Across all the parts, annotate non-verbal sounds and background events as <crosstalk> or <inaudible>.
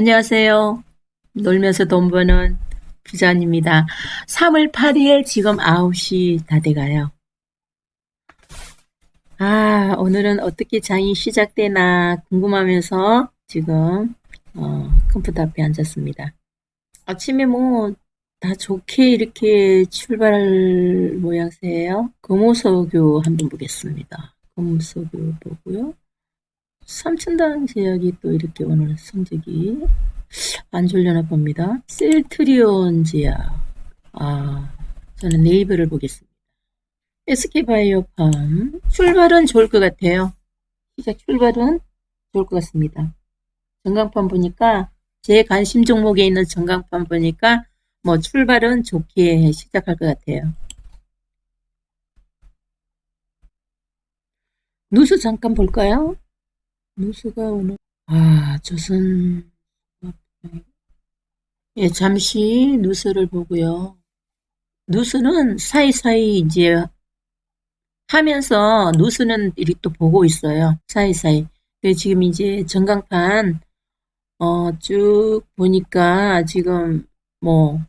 안녕하세요. 놀면서 돈 버는 부자입니다. 3월 8일 지금 9시 다 돼가요. 아, 오늘은 어떻게 장이 시작되나 궁금하면서 지금 어, 컴퓨터 앞에 앉았습니다. 아침에 뭐 다 좋게 이렇게 출발할 모양새예요. 금호서교 한번 보겠습니다. 금호서교 보고요. 삼천당 제약이 또 이렇게 오늘 성적이 안 좋려나 봅니다. 셀트리온 제약. 아, 저는 네이버를 보겠습니다. SK바이오팜. 출발은 좋을 것 같아요. 시작 출발은 좋을 것 같습니다. 전광판 보니까 제 관심 종목에 있는 전광판 보니까 뭐 출발은 좋게 시작할 것 같아요. 누수 잠깐 볼까요? 누수가 오늘 아 조선 예 잠시 누수를 보고요. 누수는 사이사이 이제 하면서 누수는 이리 또 보고 있어요. 사이사이. 지금 이제 전광판 어, 쭉 보니까 지금 뭐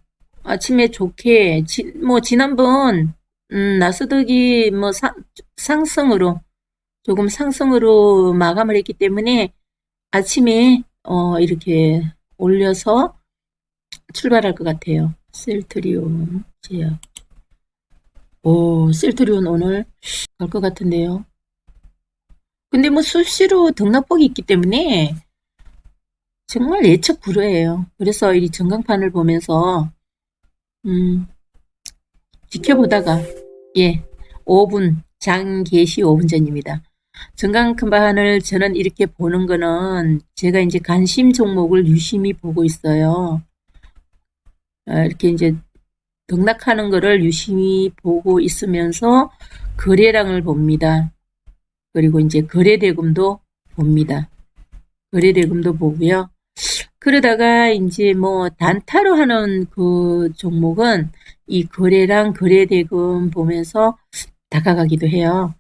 아침에 좋게 지, 뭐 지난번 음, 나스닥이 뭐 상, 상승으로 조금 상승으로 마감을 했기 때문에 아침에 어, 이렇게 올려서 출발할 것 같아요. 셀트리온 제약. 오, 셀트리온 오늘 갈 것 같은데요. 근데 뭐 수시로 등락폭이 있기 때문에 정말 예측 불허예요. 그래서 이 전광판을 보면서 음, 지켜보다가 예 5분 장 개시 5분 전입니다. 전광판을 저는 이렇게 보는 거는 제가 이제 관심 종목을 유심히 보고 있어요. 아, 이렇게 이제 등락하는 거를 유심히 보고 있으면서 거래량을 봅니다. 그리고 이제 거래 대금도 봅니다. 거래 대금도 보고요. 그러다가 이제 뭐 단타로 하는 그 종목은 이 거래량 거래 대금 보면서 다가가기도 해요.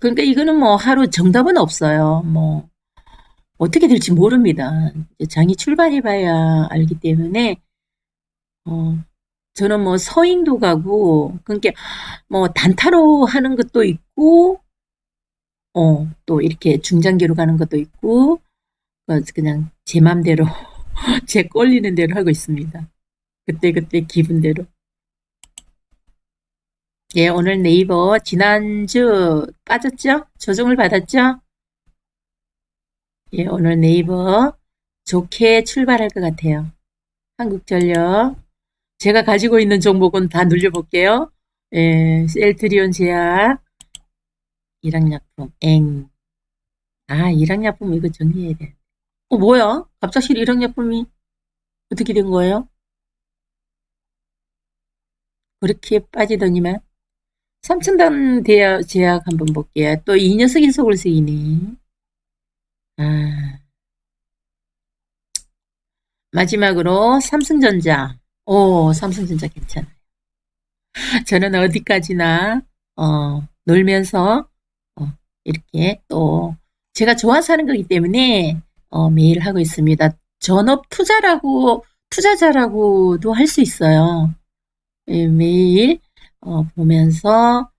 그러니까 이거는 뭐 하루 정답은 없어요. 뭐 어떻게 될지 모릅니다. 장이 출발해 봐야 알기 때문에 어 저는 뭐 서잉도 가고 그러니까 뭐 단타로 하는 것도 있고 어 또 이렇게 중장기로 가는 것도 있고 어, 그냥 제 맘대로 <laughs> 제 꼴리는 대로 하고 있습니다. 그때그때 기분대로. 예, 오늘 네이버 지난주 빠졌죠? 조정을 받았죠? 예, 오늘 네이버 좋게 출발할 것 같아요. 한국전력. 제가 가지고 있는 종목은 다 눌려볼게요. 예, 셀트리온 제약, 일학약품, 엥. 아, 일학약품 이거 정리해야 돼. 어, 뭐야? 갑작시 일학약품이 어떻게 된 거예요? 그렇게 빠지더니만. 삼천단 대학 제약 한번 볼게요. 또 이 녀석이 속을 쓰이네. 아. 마지막으로 삼성전자. 오, 삼성전자 괜찮아요. 저는 어디까지나 어, 놀면서 어, 이렇게 또 제가 좋아서 하는 거기 때문에 어, 매일 하고 있습니다. 전업 투자라고 투자자라고도 할 수 있어요. 예, 매일 어, 보면서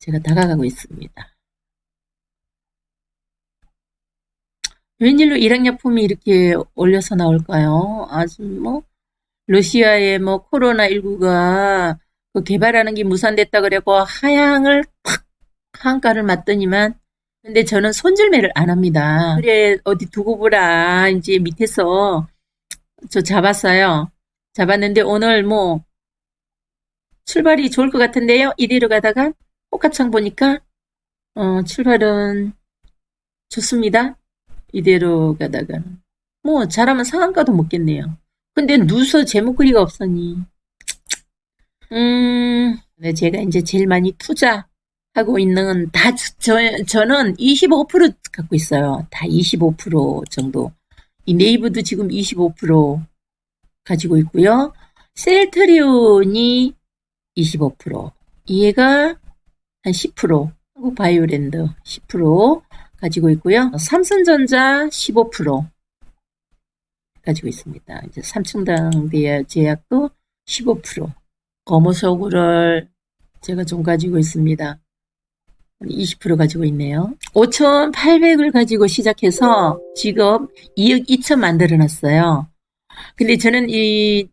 제가 다가가고 있습니다. 웬일로 일학약품이 이렇게 올려서 나올까요? 아주 뭐 러시아의 뭐 코로나19가 그 개발하는 게 무산됐다 그래고 하향을 팍 한가를 맞더니만 근데 저는 손질매를 안 합니다. 그래 어디 두고 보라 이제 밑에서 저 잡았어요. 잡았는데 오늘 뭐 출발이 좋을 것 같은데요. 이대로 가다가 호가창 보니까 어, 출발은 좋습니다. 이대로 가다가 뭐 잘하면 상한가도 먹겠네요. 근데 누수 제목거리가 없으니 음 네, 제가 이제 제일 많이 투자하고 있는 다 저, 저는 25% 갖고 있어요. 다 25% 정도. 이 네이버도 지금 25% 가지고 있고요. 셀트리온이 25%, 얘가 한 10%, 한국 바이오랜드 10% 가지고 있고요. 삼성전자 15%, 가지고 있습니다. 이제 대야 제약도 15%. 거모소구를 제가 좀 가지고 있습니다. 20% 가지고 있네요. 5,800을 가지고 시작해서 지금 2억 2천 만들어 놨어요. 근데 저는 이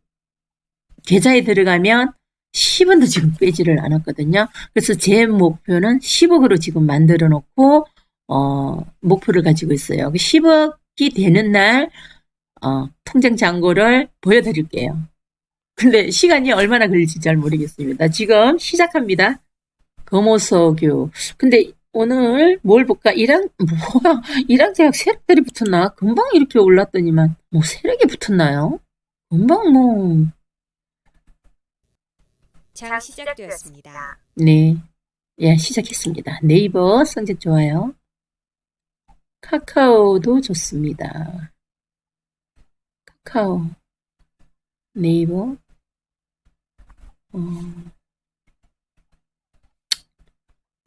계좌에 들어가면 10원도 지금 빼지를 않았거든요. 그래서 제 목표는 10억으로 지금 만들어 놓고, 어, 목표를 가지고 있어요. 10억이 되는 날, 어, 통장 잔고를 보여드릴게요. 근데 시간이 얼마나 걸릴지 잘 모르겠습니다. 지금 시작합니다. 금호석유. 근데 오늘 뭘 볼까? 일항, <laughs> 뭐야? 일항제약 세력들이 붙었나? 금방 이렇게 올랐더니만, 뭐 세력이 붙었나요? 금방 뭐, 장 시작되었습니다. 네. 예, 시작했습니다. 네이버 성적 좋아요. 카카오도 좋습니다. 카카오, 네이버, 어,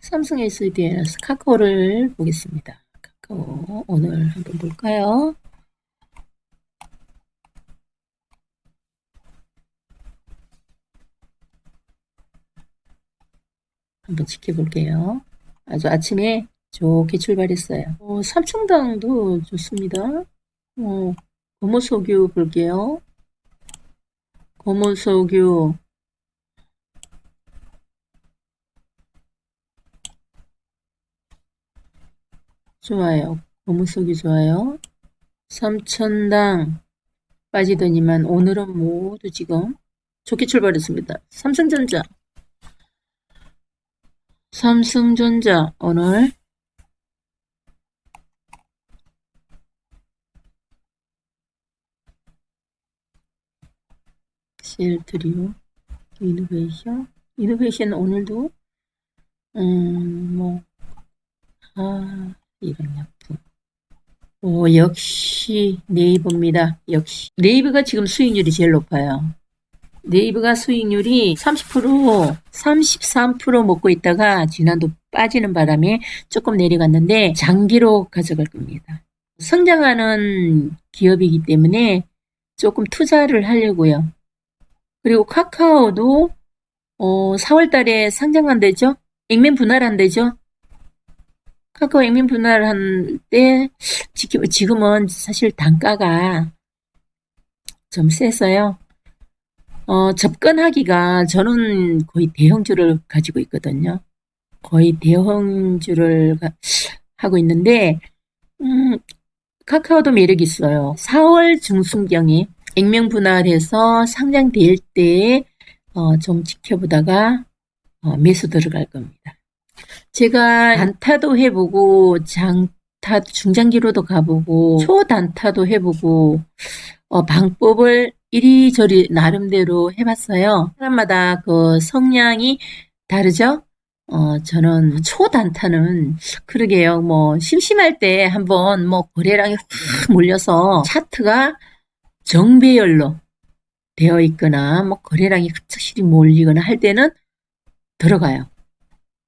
삼성 SDNS 카카오를 보겠습니다. 카카오 오늘 한번 볼까요? 한번 지켜볼게요. 아주 아침에 좋게 출발했어요. 어, 삼청당도 좋습니다. 어, 고모소규 볼게요. 고모소규 좋아요. 고무속이 좋아요. 삼천당 빠지더니만 오늘은 모두 지금 좋게 출발했습니다. 삼성전자 삼성전자 오늘 셀트리오 이노베이션 이노베이션 오늘도 음뭐 아, 이런 약품. 오, 역시 네이버입니다. 역시. 네이버가 지금 수익률이 제일 높아요. 네이버가 수익률이 30%, 33% 먹고 있다가 지난도 빠지는 바람에 조금 내려갔는데 장기로 가져갈 겁니다. 성장하는 기업이기 때문에 조금 투자를 하려고요. 그리고 카카오도 어, 4월 달에 상장한대죠? 액면 분할한대죠? 카카오 액면 분할할 때 지금은 사실 단가가 좀 세서요. 어, 접근하기가 저는 거의 대형주를 가지고 있거든요. 거의 대형주를 가, 하고 있는데 음, 카카오도 매력이 있어요. 4월 중순경에 액면 분할해서 상장될 때 어, 좀 지켜보다가 어, 매수 들어갈 겁니다. 제가 단타도 해보고 장타 중장기로도 가보고 초단타도 해보고 어, 방법을 이리저리 나름대로 해봤어요. 사람마다 그 성향이 다르죠? 어, 저는 초단타는 그러게요. 뭐 심심할 때 한번 뭐 거래량이 확 몰려서 차트가 정배열로 되어 있거나 뭐 거래량이 확실히 몰리거나 할 때는 들어가요.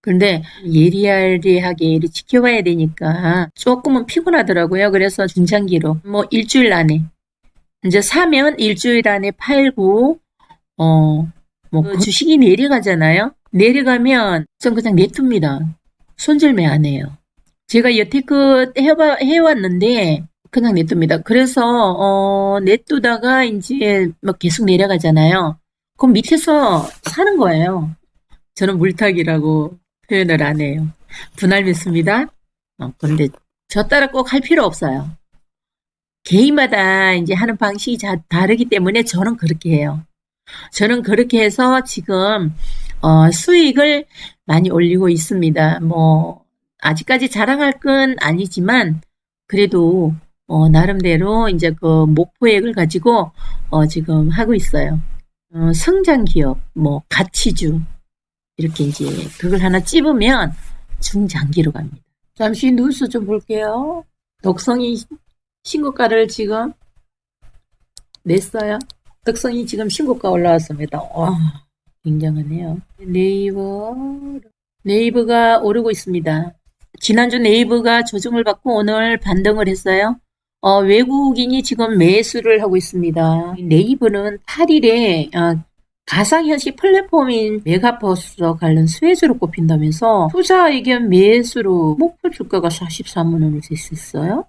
그런데 예리하게 지켜봐야 되니까 조금은 피곤하더라고요. 그래서 중장기로 뭐 일주일 안에 이제 사면 일주일 안에 팔고 어 뭐 그 주식이 내려가잖아요. 내려가면 전 그냥 내둡니다. 손절매 안 해요. 제가 여태껏 해봐, 해왔는데 그냥 내둡니다. 그래서 어, 내두다가 이제 막 계속 내려가잖아요. 그럼 밑에서 사는 거예요. 저는 물타기라고 표현을 안 해요. 분할 맺습니다. 어, 그런데 저 따라 꼭 할 필요 없어요. 개인마다 이제 하는 방식이 다르기 때문에 저는 그렇게 해요. 저는 그렇게 해서 지금 어, 수익을 많이 올리고 있습니다. 뭐 아직까지 자랑할 건 아니지만 그래도 어, 나름대로 이제 그 목표액을 가지고 어, 지금 하고 있어요. 어, 성장 기업, 뭐 가치주 이렇게 이제 그걸 하나 찝으면 중장기로 갑니다. 잠시 뉴스 좀 볼게요. 독성이 신고가를 지금 냈어요. 독성이 지금 신고가 올라왔습니다. 와, 굉장하네요. 네이버, 네이버가 오르고 있습니다. 지난주 네이버가 조정을 받고 오늘 반등을 했어요. 어, 외국인이 지금 매수를 하고 있습니다. 네이버는 8일에 아, 가상현실 플랫폼인 메가버스와 관련 수혜주로 꼽힌다면서 투자 의견 매수로 목표 주가가 43만 원을 됐었어요.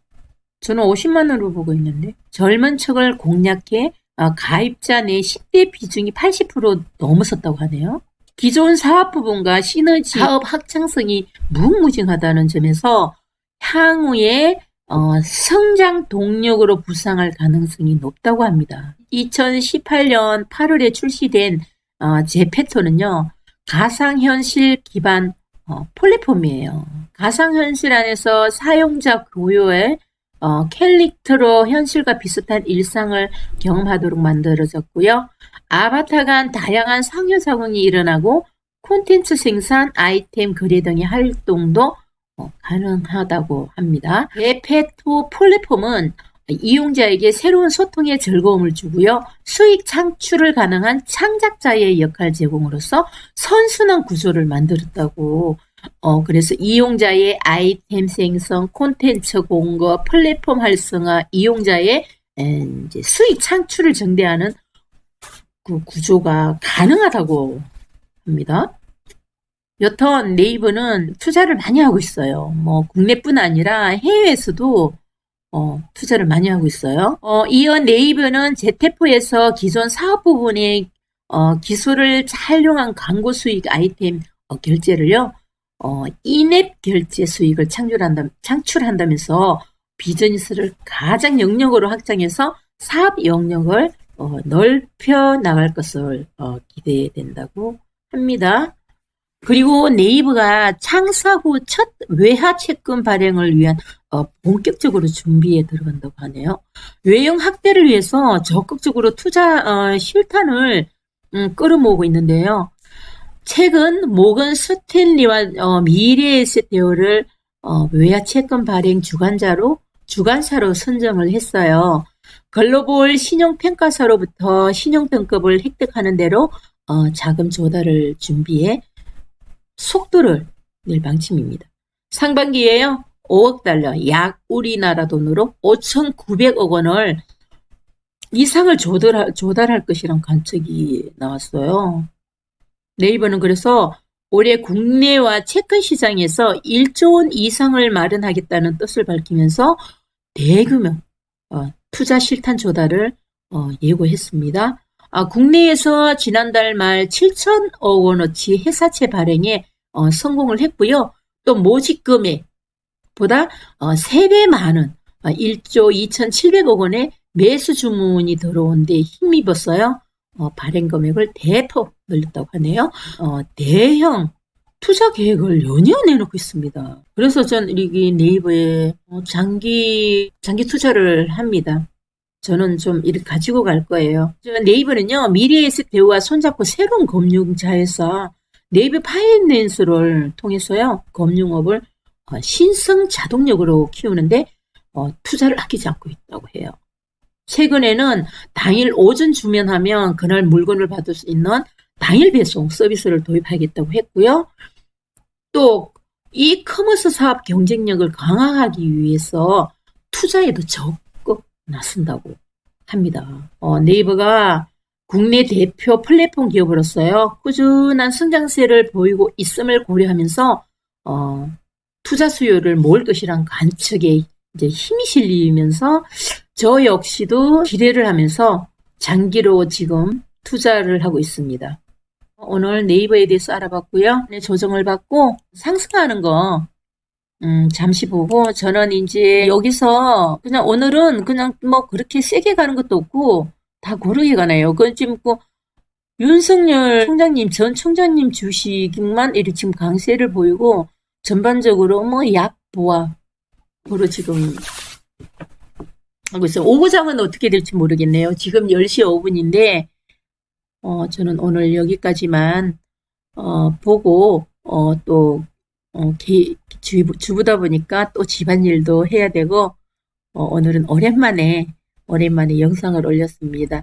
저는 50만 원으로 보고 있는데 젊은 층을 공략해 아, 가입자 내 10대 비중이 80% 넘어섰다고 하네요. 기존 사업 부분과 시너지 사업 확장성이 무궁무진하다는 점에서 향후에 어, 성장 동력으로 부상할 가능성이 높다고 합니다. 2018년 8월에 출시된 어, 제페토는요, 가상현실 기반 어, 플랫폼이에요. 가상현실 안에서 사용자 고요의 어, 캘릭터로 현실과 비슷한 일상을 경험하도록 만들어졌고요. 아바타 간 다양한 상호 작용이 일어나고 콘텐츠 생산, 아이템 거래 등의 활동도 어, 가능하다고 합니다. 에페토 플랫폼은 이용자에게 새로운 소통의 즐거움을 주고요. 수익 창출을 가능한 창작자의 역할 제공으로서 선순환 구조를 만들었다고 어, 그래서 이용자의 아이템 생성, 콘텐츠 공급, 플랫폼 활성화, 이용자의 에, 이제 수익 창출을 정대하는 그 구조가 가능하다고 합니다. 여튼 네이버는 투자를 많이 하고 있어요. 뭐 국내뿐 아니라 해외에서도 어, 투자를 많이 하고 있어요. 어, 이어 네이버는 제테포에서 기존 사업 부분의 어, 기술을 잘 활용한 광고 수익 아이템 어, 결제를요. 어, 인앱 결제 수익을 창출한다, 창출한다면서 비즈니스를 가장 영역으로 확장해서 사업 영역을 어, 넓혀 나갈 것을 어, 기대된다고 합니다. 그리고 네이버가 창사 후 첫 외화 채권 발행을 위한 어, 본격적으로 준비에 들어간다고 하네요. 외형 확대를 위해서 적극적으로 투자 어, 실탄을 음, 끌어모으고 있는데요. 최근 모건 스탠리와 어, 미래에셋대우를 어, 외화 채권 발행 주관자로 주관사로 선정을 했어요. 글로벌 신용평가사로부터 신용등급을 획득하는 대로 어, 자금 조달을 준비해 속도를 낼 방침입니다. 상반기에요. 5억 달러, 약 우리나라 돈으로 5,900억 원을 이상을 조달할, 조달할 것이란 관측이 나왔어요. 네이버는 그래서 올해 국내와 채권 시장에서 1조 원 이상을 마련하겠다는 뜻을 밝히면서 대규모 어, 투자 실탄 조달을 어, 예고했습니다. 아, 국내에서 지난달 말 7천억 원어치 회사채 발행에 어, 성공을 했고요. 또 모집 금액보다 어, 3배 많은 어, 1조 2,700억 원의 매수 주문이 들어온 데 힘입었어요. 어, 발행 금액을 대폭 늘렸다고 하네요. 어, 대형 투자 계획을 연이어 내놓고 있습니다. 그래서 전 여기 네이버에 어, 장기 장기 투자를 합니다. 저는 좀 이렇게 가지고 갈 거예요. 저 네이버는요 미래에셋 대우와 손잡고 새로운 금융자회사 네이버 파이낸스를 통해서요 금융업을 어, 신성 자동력으로 키우는데 어, 투자를 아끼지 않고 있다고 해요. 최근에는 당일 오전 주문하면 그날 물건을 받을 수 있는 당일 배송 서비스를 도입하겠다고 했고요. 또 이 커머스 사업 경쟁력을 강화하기 위해서 투자에도 적극 나선다고 합니다. 어, 네이버가 국내 대표 플랫폼 기업으로서요 꾸준한 성장세를 보이고 있음을 고려하면서 어, 투자 수요를 모을 것이란 관측에 이제 힘이 실리면서 저 역시도 기대를 하면서 장기로 지금 투자를 하고 있습니다. 오늘 네이버에 대해서 알아봤고요. 네, 조정을 받고 상승하는 거 음, 잠시 보고 저는 이제 여기서 그냥 오늘은 그냥 뭐 그렇게 세게 가는 것도 없고 다 고르게 가네요. 그건 지금 그 윤석열 총장님 전 총장님 주식만 이렇게 지금 강세를 보이고 전반적으로 뭐 약 보합으로 지금 하고 있어요. 오후장은 어떻게 될지 모르겠네요. 지금 10시 5분인데 어, 저는 오늘 여기까지만 어, 보고 어, 또 어, 기, 주, 주부다 보니까 또 집안일도 해야 되고 어, 오늘은 오랜만에 오랜만에 영상을 올렸습니다.